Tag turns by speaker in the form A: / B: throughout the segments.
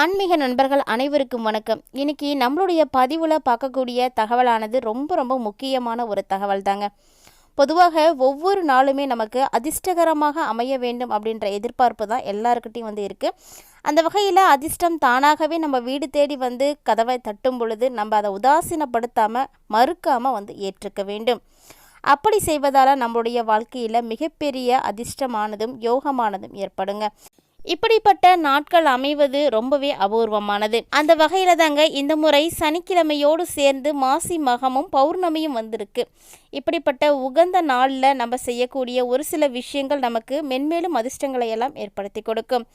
A: ஆன்மீக நண்பர்கள் அனைவருக்கும் வணக்கம். இன்னைக்கு நம்மளுடைய பதிவில் பார்க்கக்கூடிய தகவலானது ரொம்ப ரொம்ப முக்கியமான ஒரு தகவல் தாங்க. பொதுவாக ஒவ்வொரு நாளுமே நமக்கு அதிர்ஷ்டகரமாக அமைய வேண்டும் அப்படின்ற எதிர்பார்ப்பு தான் எல்லாருக்கிட்டையும் வந்து இருக்குது அந்த வகையில் அதிர்ஷ்டம் தானாகவே நம்ம வீடு தேடி வந்து கதவை தட்டும் பொழுது நம்ம அதை உதாசீனப்படுத்தாமல் மறுக்காமல் வந்து ஏற்றுக்க வேண்டும். அப்படி செய்வதால் நம்மளுடைய வாழ்க்கையில் மிகப்பெரிய அதிர்ஷ்டமானதும் யோகமானதும் ஏற்படுங்க. இப்படிப்பட்ட நாட்கள் அமைவது ரொம்பவே அபூர்வமானது. அந்த வகையில் தாங்க இந்த முறை சனிக்கிழமையோடு சேர்ந்து மாசி மகமும் பௌர்ணமியும் வந்திருக்கு. இப்படிப்பட்ட உகந்த நாளில் நம்ம செய்யக்கூடிய ஒரு சில விஷயங்கள் நமக்கு மென்மேலும் அதிர்ஷ்டங்களை எல்லாம் ஏற்படுத்தி கொடுக்கும்.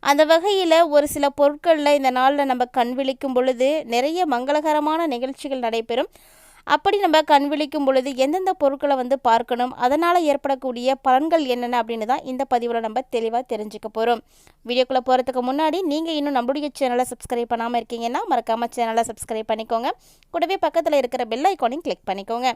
A: அந்த வகையில் ஒரு சில பொருட்களில் இந்த நாளில் நம்ம கண் விழிக்கும் பொழுது நிறைய மங்களகரமான நிகழ்ச்சிகள் நடைபெறும். அப்படி நம்ம கண் விழிக்கும் பொழுது எந்தெந்த பொருட்களை வந்து பார்க்கணும் அதனால் ஏற்படக்கூடிய பலன்கள் என்னென்ன அப்படின்னு தான் இந்த பதிவில் நம்ம தெளிவாக தெரிஞ்சுக்க போகிறோம் வீடியோக்குள்ளே போகிறதுக்கு முன்னாடி நீங்கள் இன்னும் நம்மளுடைய சேனலை சப்ஸ்கிரைப் பண்ணாமல் இருக்கீங்கன்னா மறக்காமல் சேனலை சப்ஸ்கிரைப் பண்ணிக்கோங்க. கூடவே பக்கத்தில் இருக்கிற பெல் ஐக்கானையும் கிளிக் பண்ணிக்கோங்க.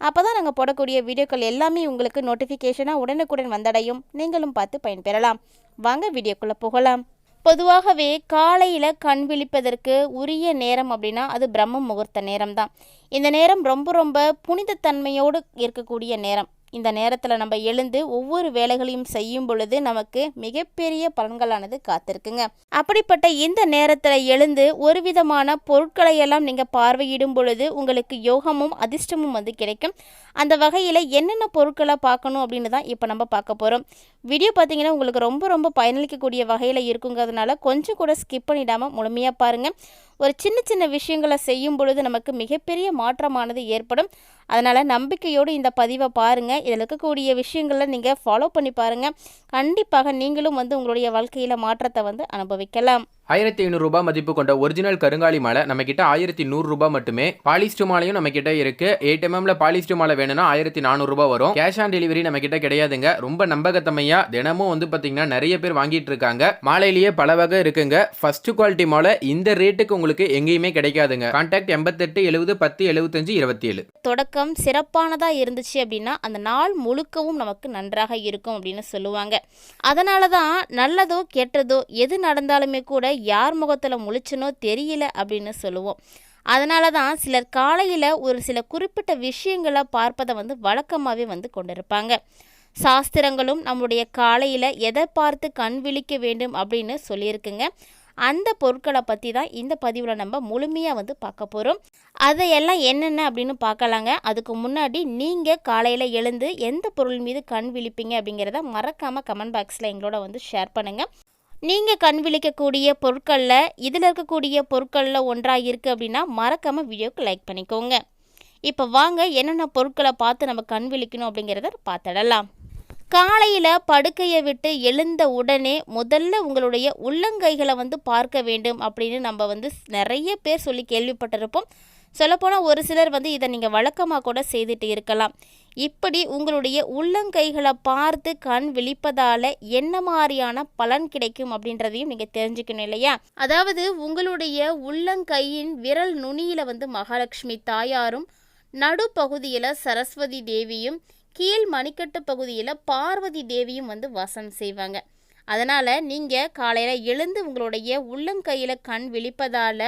A: அப்போ தான் நாங்கள் போடக்கூடிய வீடியோக்கள் எல்லாமே உங்களுக்கு நோட்டிஃபிகேஷனாக உடனுக்குடன் வந்தடையும். நீங்களும் பார்த்து பயன்பெறலாம். வாங்க வீடியோக்குள்ளே போகலாம். பொதுவாகவே காலையில் கண் விழிப்பதற்கு உரிய நேரம் அப்படின்னா அது பிரம்ம முகூர்த்த நேரம் தான் இந்த நேரம் ரொம்ப ரொம்ப புனிதத்தன்மையோடு இருக்கக்கூடிய நேரம். இந்த நேரத்தில் நம்ம எழுந்து ஒவ்வொரு வேலைகளையும் செய்யும் பொழுது நமக்கு மிகப்பெரிய பலன்களானது காத்திருக்குங்க. அப்படிப்பட்ட இந்த நேரத்தில் எழுந்து ஒரு விதமான பொருட்களை எல்லாம் நீங்கள் பார்வையிடும் பொழுது உங்களுக்கு யோகமும் அதிர்ஷ்டமும் வந்து கிடைக்கும். அந்த வகையில் என்னென்ன பொருட்களை பார்க்கணும் அப்படின்னு தான் இப்போ நம்ம பார்க்க போகிறோம் வீடியோ பார்த்தீங்கன்னா உங்களுக்கு ரொம்ப ரொம்ப பயனளிக்கக்கூடிய வகையில் இருக்குங்கிறதுனால கொஞ்சம் கூட ஸ்கிப் பண்ணிடாமல் முழுமையாக பாருங்கள் ஒரு சின்ன சின்ன விஷயங்களை செய்யும் பொழுது நமக்கு மிகப்பெரிய மாற்றமானது ஏற்படும். அதனால் நம்பிக்கையோடு இந்த பதிவை பாருங்கள் இதில் இருக்கக்கூடிய விஷயங்களை நீங்கள் ஃபாலோ பண்ணி பாருங்கள் கண்டிப்பாக நீங்களும் வந்து உங்களுடைய வாழ்க்கையில் மாற்றத்தை வந்து அனுபவிக்கலாம்.
B: ஆயிரத்தி ஐநூறுரூபா மதிப்பு கொண்ட ஒரிஜினல் கருங்காலி மாலை நம்ம கிட்ட ஆயிரத்தி நூறுரூபா மட்டுமே. பாலிஸ்டு மாலையும் நம்ம கிட்ட இருக்கு எயிட் எம்எம்ல பாலிஸ்டு மாலை வேணும்னா ஆயிரத்தி நானூறுரூபா வரும். கேஷ் ஆன் டெலிவரி நம்ம கிட்ட கிடையாதுங்க. ரொம்ப நம்பகத்தமையா தினமும் வந்து பாத்தீங்கன்னா நிறைய பேர் வாங்கிட்டு இருக்காங்க. மாலையிலேயே பல வகை இருக்குங்க. ஃபர்ஸ்ட் குவாலிட்டி மாலை இந்த ரேட்டுக்கு உங்களுக்கு எங்கேயுமே கிடைக்காதுங்க. கான்டாக்ட் எண்பத்தெட்டு எழுபது பத்து எழுபத்தஞ்சு இருபத்தி ஏழு
A: தொடக்கம் சிறப்பானதாக இருந்துச்சு அப்படின்னா அந்த நாள் முழுக்கவும் நமக்கு நன்றாக இருக்கும் அப்படின்னு சொல்லுவாங்க. அதனால தான் நல்லதோ கெட்டதோ எது நடந்தாலுமே கூட யார் முகத்தில் முழிச்சனோ தெரியல அப்படின்னு சொல்லுவோம். அதனால தான் சிலர் காலையில் ஒரு சில குறிப்பிட்ட விஷயங்களை பார்ப்பதை வந்து வழக்கமாகவே வந்து கொண்டிருப்பாங்க. சாஸ்திரங்களும் நம்முடைய காலையில் எதை பார்த்து கண் விழிக்க வேண்டும் அப்படின்னு சொல்லியிருக்குங்க. அந்த பொருட்களை பற்றி தான் இந்த பதிவில் நம்ம முழுமையாக வந்து பார்க்க போகிறோம் அதையெல்லாம் என்னென்ன அப்படின்னு பார்க்கலாங்க. அதுக்கு முன்னாடி நீங்கள் காலையில் எழுந்து எந்த பொருள் மீது கண் விழிப்பீங்க அப்படிங்கிறத மறக்காமல் கமெண்ட் பாக்ஸில் எங்களோட வந்து ஷேர் பண்ணுங்கள் நீங்கள் கண் விழிக்கக்கூடிய பொருட்களில் இதில் இருக்கக்கூடிய பொருட்களில் ஒன்றாக இருக்குது அப்படின்னா மறக்காமல் வீடியோக்கு லைக் பண்ணிக்கோங்க. இப்போ வாங்க என்னென்ன பொருட்களை பார்த்து நம்ம கண் விழிக்கணும் அப்படிங்கிறத பார்த்துடலாம். காலையில் படுக்கையை விட்டு எழுந்த உடனே முதல்ல உங்களுடைய உள்ளங்கைகளை வந்து பார்க்க வேண்டும் அப்படின்னு நம்ம வந்து நிறைய பேர் சொல்லி கேள்விப்பட்டிருப்போம். சொல்லப்போனால் ஒரு சிலர் வந்து இதை நீங்கள் வழக்கமாக கூட செய்துட்டு இருக்கலாம். இப்படி உங்களுடைய உள்ளங்கைகளை பார்த்து கண் விழிப்பதால் என்ன மாதிரியான பலன் கிடைக்கும் அப்படின்றதையும் நீங்கள் தெரிஞ்சுக்கணும் இல்லையா? அதாவது உங்களுடைய உள்ளங்கையின் விரல் நுனியில் வந்து மகாலட்சுமி தாயாரும் நடுப்பகுதியில் சரஸ்வதி தேவியும் கீழ் மணிக்கட்டு பகுதியில் பார்வதி தேவியும் வந்து வாசம் செய்வாங்க. அதனால் நீங்கள் காலையில் எழுந்து உங்களுடைய உள்ளங்கையில் கண் விழிப்பதால்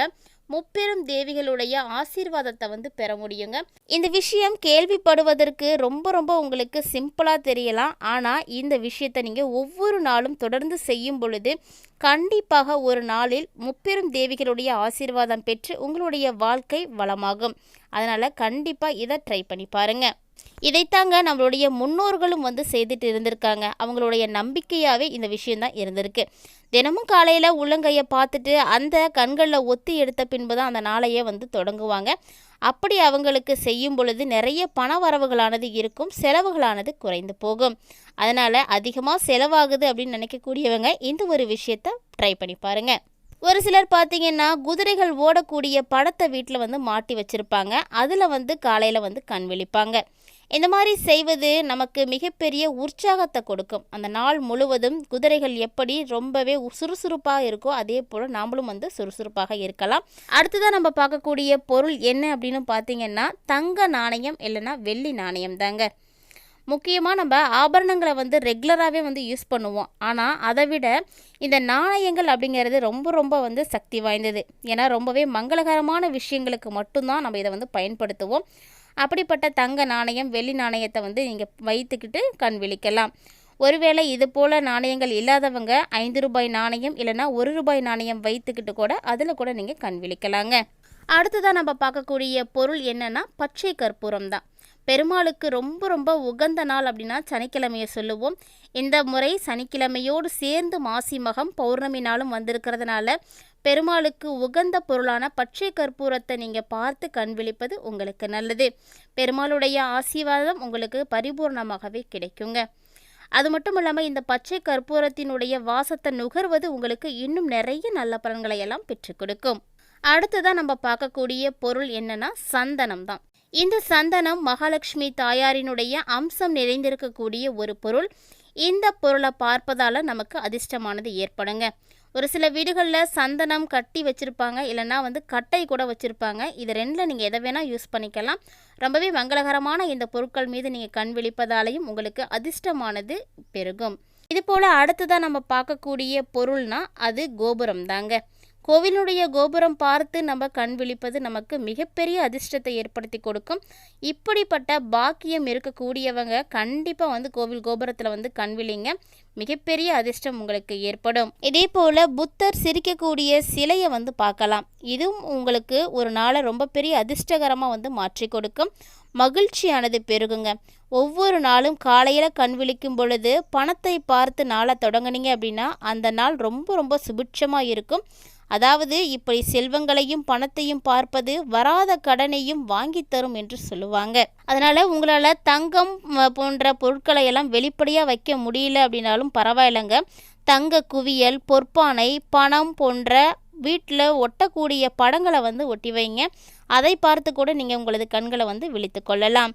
A: முப்பெரும் தேவிகளுடைய ஆசீர்வாதத்தை வந்து பெற முடியுங்க. இந்த விஷயம் கேள்விப்படுவதற்கு ரொம்ப ரொம்ப உங்களுக்கு சிம்பிளாக தெரியலாம். ஆனால் இந்த விஷயத்தை நீங்கள் ஒவ்வொரு நாளும் தொடர்ந்து செய்யும் பொழுது கண்டிப்பாக ஒரு நாளில் முப்பெரும் தேவிகளுடைய ஆசீர்வாதம் பெற்று உங்களுடைய வாழ்க்கை வளமாகும். அதனால் கண்டிப்பாக இதை ட்ரை பண்ணி பாருங்கள் இதைத்தாங்க நம்மளுடைய முன்னோர்களும் வந்து செய்துட்டு இருந்திருக்காங்க. அவங்களுடைய நம்பிக்கையாகவே இந்த விஷயந்தான் இருந்திருக்கு. தினமும் காலையில் உள்ளங்கையை பார்த்துட்டு அந்த கண்களில் ஒத்தி எடுத்த பின்பு தான் அந்த நாளையே வந்து தொடங்குவாங்க. அப்படி அவங்களுக்கு செய்யும் பொழுது நிறைய பண வரவுகளானது இருக்கும் செலவுகளானது குறைந்து போகும். அதனால் அதிகமாக செலவாகுது அப்படின்னு நினைக்கக்கூடியவங்க இந்த ஒரு விஷயத்தை ட்ரை பண்ணி பாருங்கள் ஒரு சிலர் பார்த்தீங்கன்னா குதிரைகள் ஓடக்கூடிய படத்தை வீட்டில் வந்து மாட்டி வச்சுருப்பாங்க. அதில் வந்து காலையில் வந்து கண் விழிப்பாங்க. இந்த மாதிரி செய்வது நமக்கு மிகப்பெரிய உற்சாகத்தை கொடுக்கும். அந்த நாள் முழுவதும் குதிரைகள் எப்படி ரொம்பவே சுறுசுறுப்பாக இருக்கோ அதே போல் நாமளும் வந்து சுறுசுறுப்பாக இருக்கலாம். அடுத்ததாக நம்ம பார்க்கக்கூடிய பொருள் என்ன அப்படின்னு பார்த்தீங்கன்னா தங்க நாணயம் இல்லைன்னா வெள்ளி நாணயம் தாங்க. முக்கியமாக நம்ம ஆபரணங்களை வந்து ரெகுலராகவே வந்து யூஸ் பண்ணுவோம். ஆனால் அதை விட இந்த நாணயங்கள் அப்படிங்கிறது ரொம்ப ரொம்ப வந்து சக்தி வாய்ந்தது. ஏன்னா ரொம்பவே மங்களகரமான விஷயங்களுக்கு மட்டும்தான் நம்ம இதை வந்து பயன்படுத்துவோம். அப்படிப்பட்ட தங்க நாணயம் வெள்ளி நாணயத்தை வந்து நீங்கள் வைத்துக்கிட்டு கண் விழிக்கலாம். ஒருவேளை இது போல் நாணயங்கள் இல்லாதவங்க ஐந்து ரூபாய் நாணயம் இல்லைன்னா ஒரு ரூபாய் நாணயம் வைத்துக்கிட்டு கூட அதில் கூட நீங்கள் கண் விழிக்கலாங்க. அடுத்ததாக நம்ம பார்க்கக்கூடிய பொருள் என்னென்னா பச்சை கற்பூரம் தான். பெருமாளுக்கு ரொம்ப ரொம்ப உகந்த நாள் அப்படின்னா சனிக்கிழமையை சொல்லுவோம். இந்த முறை சனிக்கிழமையோடு சேர்ந்து மாசி மகம் பௌர்ணமி நாளும் வந்திருக்கிறதுனால பெருமாளுக்கு உகந்த பொருளான பச்சை கற்பூரத்தை நீங்கள் பார்த்து கண் விழிப்பது உங்களுக்கு நல்லது. பெருமாளுடைய ஆசீர்வாதம் உங்களுக்கு பரிபூர்ணமாகவே கிடைக்குங்க. அது மட்டும் இல்லாமல் இந்த பச்சை கற்பூரத்தினுடைய வாசத்தை நுகர்வது உங்களுக்கு இன்னும் நிறைய நல்ல பலன்களை எல்லாம் பெற்றுக் கொடுக்கும். அடுத்ததாக நம்ம பார்க்கக்கூடிய பொருள் என்னன்னா சந்தனம் தான். இந்த சந்தனம் மகாலட்சுமி தாயாரினுடைய அம்சம் நிறைந்திருக்கக்கூடிய ஒரு பொருள். இந்த பொருளை பார்ப்பதால நமக்கு அதிர்ஷ்டமானது ஏற்படுங்க. ஒரு சில வீடுகளில் சந்தனம் கட்டி வச்சுருப்பாங்க. இல்லைன்னா வந்து கட்டை கூட வச்சுருப்பாங்க. இது ரெண்டில் நீங்கள் எதை வேணால் யூஸ் பண்ணிக்கலாம். ரொம்பவே மங்களகரமான இந்த பொருட்கள் மீது நீங்கள் கண் விழிப்பதாலையும் உங்களுக்கு அதிர்ஷ்டமானது பெருகும். இது போல் அடுத்ததாக நம்ம பார்க்கக்கூடிய பொருள்னால் அது கோபுரம் தாங்க கோவிலுடைய கோபுரம் பார்த்து நம்ம கண் விழிப்பது நமக்கு மிகப்பெரிய அதிர்ஷ்டத்தை ஏற்படுத்தி கொடுக்கும். இப்படிப்பட்ட பாக்கியம் இருக்கக்கூடியவங்க கண்டிப்பாக வந்து கோவில் கோபுரத்தில் வந்து கண் விழிங்க. மிகப்பெரிய அதிர்ஷ்டம் உங்களுக்கு ஏற்படும். இதே போல் புத்தர் சிரிக்கக்கூடிய சிலையை வந்து பார்க்கலாம். இதுவும் உங்களுக்கு ஒரு நாளை ரொம்ப பெரிய அதிர்ஷ்டகரமாக வந்து மாற்றி கொடுக்கும். மகிழ்ச்சியானது பெருகுங்க. ஒவ்வொரு நாளும் காலையில் கண் விழிக்கும் பொழுது பணத்தை பார்த்து நாளை தொடங்குனீங்க அப்படின்னா அந்த நாள் ரொம்ப ரொம்ப சுபிட்சமாக இருக்கும். அதாவது இப்படி செல்வங்களையும் பணத்தையும் பார்ப்பது வராத கடனையும் வாங்கி தரும் என்று சொல்லுவாங்க. அதனால உங்களால் தங்கம் போன்ற பொருட்களை எல்லாம் வெளிப்படையாக வைக்க முடியல அப்படின்னாலும் பரவாயில்லைங்க. தங்க குவியல் பொற்பானை பணம் போன்ற வீட்டில் ஒட்டக்கூடிய படங்களை வந்து ஒட்டி வைங்க. அதை பார்த்து கூட நீங்கள் உங்களது கண்களை வந்து விழித்து கொள்ளலாம்.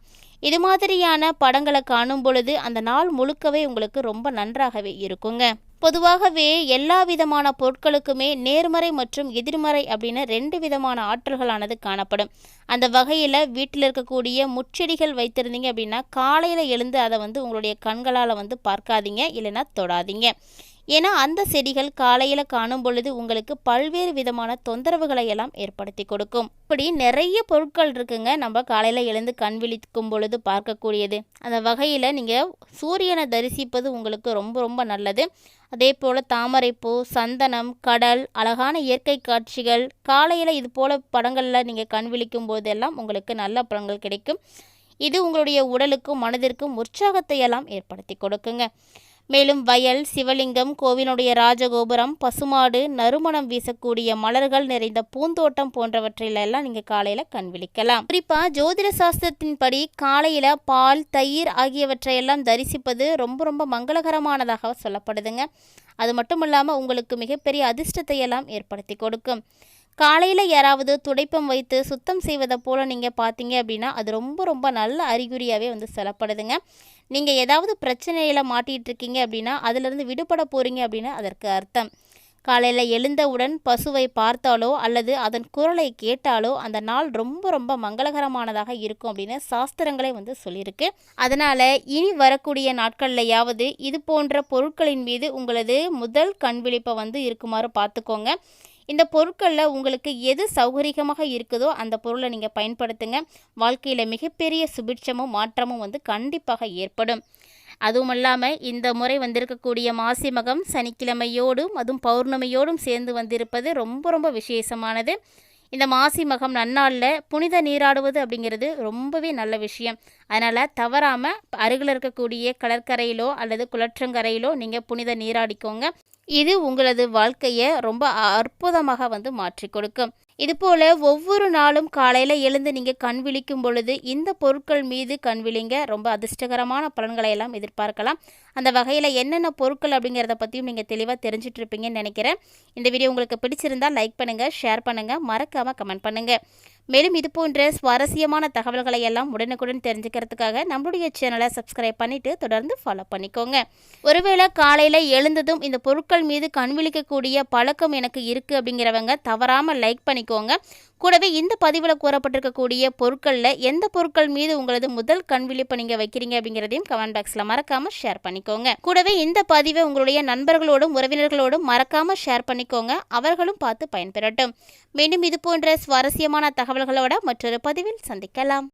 A: இது மாதிரியான படங்களை காணும் பொழுது அந்த நாள் முழுக்கவே உங்களுக்கு ரொம்ப நன்றாகவே இருக்குங்க. பொதுவாகவே எல்லா விதமான பொருட்களுக்குமே நேர்மறை மற்றும் எதிர்மறை அப்படின்னு ரெண்டு விதமான ஆற்றல்களானது காணப்படும். அந்த வகையில் வீட்டில் இருக்கக்கூடிய முச்செடிகள் வைத்திருந்தீங்க அப்படின்னா காலையில் எழுந்து அதை வந்து உங்களுடைய கண்களால் வந்து பார்க்காதீங்க இல்லைன்னா தொடாதீங்க. ஏன்னா அந்த செடிகள் காலையில் காணும் பொழுது உங்களுக்கு பல்வேறு விதமான தொந்தரவுகளை எல்லாம் ஏற்படுத்தி கொடுக்கும். இப்படி நிறைய பொருட்கள் இருக்குங்க. நம்ம காலையில் எழுந்து கண் விழிக்கும் பொழுது பார்க்கக்கூடியது. அந்த வகையில் நீங்கள் சூரியனை தரிசிப்பது உங்களுக்கு ரொம்ப ரொம்ப நல்லது. அதே போல் தாமரைப்பூ சந்தனம் கடல் அழகான இயற்கை காட்சிகள் காலையில் இது போல் படங்களில் நீங்கள் கண் விழிக்கும் போதெல்லாம் உங்களுக்கு நல்ல படங்கள் கிடைக்கும். இது உங்களுடைய உடலுக்கும் மனதிற்கும் உற்சாகத்தை எல்லாம் ஏற்படுத்தி கொடுக்குங்க. மேலும் வயல் சிவலிங்கம் கோவிலுடைய ராஜகோபுரம் பசுமாடு நறுமணம் வீசக்கூடிய மலர்கள் நிறைந்த பூந்தோட்டம் போன்றவற்றிலெல்லாம் நீங்கள் காலையில் கண் விழிக்கலாம். குறிப்பாக ஜோதிட சாஸ்திரத்தின்படி காலையில் பால் தயிர் ஆகியவற்றையெல்லாம் தரிசிப்பது ரொம்ப ரொம்ப மங்களகரமானதாக சொல்லப்படுதுங்க. அது மட்டும் இல்லாமல் உங்களுக்கு மிகப்பெரிய அதிர்ஷ்டத்தை எல்லாம் ஏற்படுத்தி கொடுக்கும். காலையில் யாராவது துடைப்பம் வைத்து சுத்தம் செய்வதை போல் நீங்கள் பார்த்தீங்க அப்படின்னா அது ரொம்ப ரொம்ப நல்ல அறிகுறியாகவே வந்து சொல்லப்படுதுங்க. நீங்கள் ஏதாவது பிரச்சனையில் மாட்டிகிட்டு இருக்கீங்க அப்படின்னா அதிலிருந்து விடுபட போகிறீங்க அப்படின்னு அதற்கு அர்த்தம். காலையில் எழுந்தவுடன் பசுவை பார்த்தாலோ அல்லது அதன் குரலை கேட்டாலோ அந்த நாள் ரொம்ப ரொம்ப மங்களகரமானதாக இருக்கும் அப்படின்னு சாஸ்திரங்களே வந்து சொல்லியிருக்கு. அதனால் இனி வரக்கூடிய நாட்கள்லையாவது இது போன்ற பொருட்களின் மீது உங்களது முதல் கண் விழிப்பை வந்து இருக்குமாறு பார்த்துக்கோங்க. இந்த பொருட்களில் உங்களுக்கு எது சௌகரியமாக இருக்குதோ அந்த பொருளை நீங்கள் பயன்படுத்துங்க. வாழ்க்கையில் மிகப்பெரிய சுபிட்சமும் மாற்றமும் வந்து கண்டிப்பாக ஏற்படும். அதுவும் இல்லாமல் இந்த முறை வந்திருக்கக்கூடிய மாசி மகம் சனிக்கிழமையோடும் அதுவும் பௌர்ணமியோடும் சேர்ந்து வந்திருப்பது ரொம்ப ரொம்ப விசேஷமானது. இந்த மாசி மகம் நன்னாளில் புனித நீராடுவது அப்படிங்கிறது ரொம்பவே நல்ல விஷயம். அதனால் தவறாமல் அருகில் இருக்கக்கூடிய கடற்கரையிலோ அல்லது குளற்றங்கரையிலோ நீங்கள் புனித நீராடிக்கோங்க. இது உங்களது வாழ்க்கையை ரொம்ப அற்புதமாக வந்து மாற்றி கொடுக்கும். இதுபோல் ஒவ்வொரு நாளும் காலையில் எழுந்து நீங்கள் கண் விழிக்கும் பொழுது இந்த பொருட்கள் மீது கண் விழிங்க. ரொம்ப அதிர்ஷ்டகரமான பலன்களை எல்லாம் எதிர்பார்க்கலாம். அந்த வகையில் என்னென்ன பொருட்கள் அப்படிங்கிறத பற்றியும் நீங்கள் தெளிவாக தெரிஞ்சிட்டு இருப்பீங்கன்னு நினைக்கிறேன். இந்த வீடியோ உங்களுக்கு பிடிச்சிருந்தால் லைக் பண்ணுங்கள் ஷேர் பண்ணுங்கள் மறக்காமல் கமெண்ட் பண்ணுங்கள் மேலும் இது போன்ற சுவாரஸ்யமான தகவல்களை எல்லாம் உடனுக்குடன் தெரிஞ்சுக்கிறதுக்காக நம்மளுடைய சேனலை சப்ஸ்கிரைப் பண்ணிட்டு தொடர்ந்து ஃபாலோ பண்ணிக்கோங்க. ஒருவேளை காலையில் எழுந்ததும் இந்த பொருட்கள் மீது கண் விழிக்கக்கூடிய பழக்கம் எனக்கு இருக்குது அப்படிங்கிறவங்க தவறாமல் லைக் பண்ணிக்கோங்க. கூடவே இந்த பதிவில் கூறப்பட்டிருக்கக்கூடிய பொருட்களில் எந்த பொருட்கள் மீது உங்களது முதல் கண்விழிப்பை நீங்கள் வைக்கிறீங்க அப்படிங்கிறதையும் கமெண்ட் பாக்ஸில் மறக்காமல் ஷேர் பண்ணிக்கோங்க. கூடவே இந்த பதிவை உங்களுடைய நண்பர்களோடும் உறவினர்களோடும் மறக்காமல் ஷேர் பண்ணிக்கோங்க. அவர்களும் பார்த்து பயன்பெறட்டும். மீண்டும் இது போன்ற சுவாரஸ்யமான தகவல் தகவல்களோட மற்றொரு பதிவில் சந்திக்கலாம்